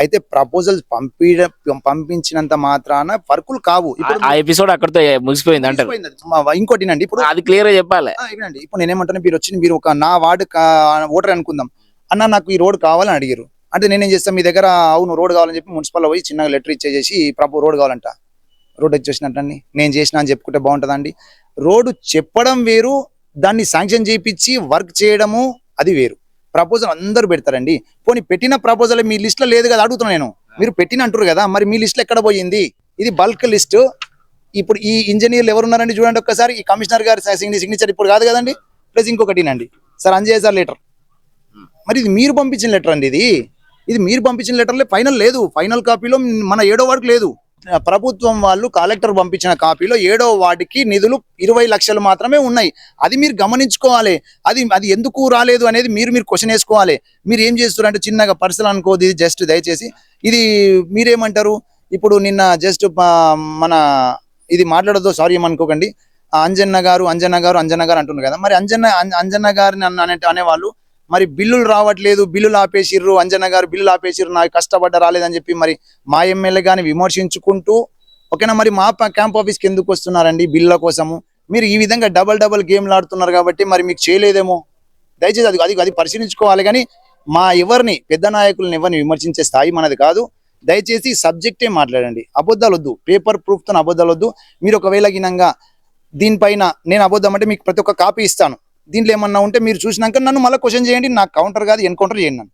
అయితే ప్రపోజల్స్ పంపి పంపించినంత మాత్రాన వర్కులు కావు. ఆ ఎపిసోడ్ అక్కడితో ముగిసిపోయింది అంటారు. మా- ఇంకోటినండి ఇప్పుడు అది క్లియర్ చెప్పాలి. ఇవ్వండి ఇప్పుడు నేనేమంటాను మీరు వచ్చి మీరు ఒక నా వార్డు ఓటర్ అనుకుందాం. అన్న నాకు ఈ రోడ్ కావాలని అడిగారు. అంటే నేనేం చేస్తాను మీ దగ్గర అవును రోడ్ కావాలని చెప్పి మున్సిపల్ పోయి చిన్నగా లెటర్ ఇచ్చేసి ప్రభు రోడ్ కావాలంట. రోడ్ వచ్చేసినట్టండి నేను చేసిన అని చెప్పుకుంటే బాగుంటుందండి రోడ్డు చెప్పడం వేరు దాన్ని శాంక్షన్ చేయించి వర్క్ చేయడము అది వేరు. ప్రపోజల్ అందరూ పెడతారండి. పోనీ పెట్టిన ప్రపోజల్ మీ లిస్ట్లో లేదు కదా అడుగుతున్నా నేను. మీరు పెట్టిన అంటారు కదా మరి మీ లిస్ట్లో ఎక్కడ పోయింది? ఇది బల్క్ లిస్ట్ ఇప్పుడు ఈ ఇంజనీర్లు ఎవరున్నారండి చూడండి ఒక్కసారి. ఈ కమిషనర్ గారి సిగ్నేచర్ ఇప్పుడు కాదు కదండి? ప్లస్ ఇంకొకటినండి. సార్ అంజయ్య సార్ లెటర్ మరి ఇది మీరు పంపించిన లెటర్ అండి ఇది. ఇది మీరు పంపించిన లెటర్లే ఫైనల్ లేదు. ఫైనల్ కాపీలో మన ఏడో వరకు లేదు. ప్రభుత్వం వాళ్ళు కలెక్టర్ పంపించిన కాపీలో ఏడో వాటికి నిధులు ఇరవై లక్షలు మాత్రమే ఉన్నాయి. అది మీరు గమనించుకోవాలి. అది అది ఎందుకు రాలేదు అనేది మీరు మీరు క్వశ్చన్ వేసుకోవాలి. మీరు ఏం చేస్తున్నారు అంటే చిన్నగా పర్సనల్ అనుకోదు ఇది జస్ట్ దయచేసి. ఇది మీరేమంటారు? ఇప్పుడు నిన్న జస్ట్ మన ఇది మాట్లాడదు సారీ ఏమనుకోకండి ఆ అంజన్న గారు అంజన్న గారు అంజన్న గారు అంటున్నారు కదా. మరి అంజన్న అంజన్న గారిని అన్న అనే అనేవాళ్ళు మరి బిల్లులు రావట్లేదు బిల్లులు ఆపేసిర్రు అంజన గారు బిల్లులు ఆపేసిర్రు నాకు కష్టపడ్డ రాలేదని చెప్పి మరి మా ఎమ్మెల్యే గాని విమర్శించుకుంటూ ఓకేనా మరి మా క్యాంప్ ఆఫీస్కి ఎందుకు వస్తున్నారండి బిల్లుల కోసము? మీరు ఈ విధంగా డబల్ డబల్ గేమ్లు ఆడుతున్నారు కాబట్టి మరి మీకు చేయలేదేమో? దయచేసి అది అది అది పరిశీలించుకోవాలి కానీ మా ఎవరిని పెద్ద నాయకులను ఎవరిని విమర్శించే స్థాయి మనది కాదు. దయచేసి సబ్జెక్టే మాట్లాడండి. అబద్ధాలు వద్దు. పేపర్ ప్రూఫ్తో అబద్ధాలు వద్దు. మీరు ఒకవేళ గినంగా దీనిపైన నేను అబద్ధం అంటే మీకు ప్రతి ఒక్క కాపీ ఇస్తాను. దీంట్లో ఏమన్నా ఉంటే మీరు చూసినాక నన్ను మళ్ళీ క్వశ్చన్ చేయండి. నాకు కౌంటర్ కాదు ఎన్కౌంటర్ చేయండి నన్ను.